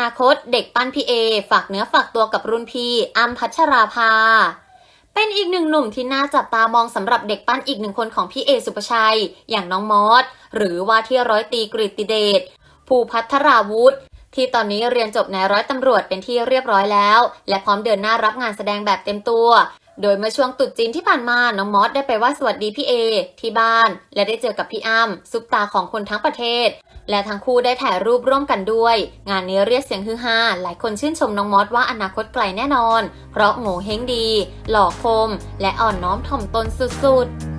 นาคตเด็กปั้นพี่เอ ฝากเนื้อฝากตัวกับรุ่นพี่อัมพัชราภา เป็นอีกหนึ่งหนุ่มที่น่าจับตามองสำหรับเด็กปั้นอีกหนึ่งคนของพี่เอสุปชัย อย่างน้องมอสหรือว่าที่ร้อยตีกริติเดชภูพัทราวุธที่ตอนนี้เรียนจบในร้อยตำรวจเป็นที่เรียบร้อยแล้ว และพร้อมเดินหน้ารับงานแสดงแบบเต็มตัว โดยเมื่อช่วงตุดจีนที่ผ่านมาน้องมอสได้ไปว่าสวัสดีพี่เอที่บ้าน และได้เจอกับพี่อ้ำซุปตาของคนทั้งประเทศ และทั้งคู่ได้ถ่ายรูปร่วมกันด้วย งานนี้เรียกเสียงฮือฮาหลายคนชื่นชมน้องมอสว่าอนาคตไกลแน่นอน เพราะโง่เฮงดี หล่อคม และอ่อนน้อมถ่อมตนสุดๆ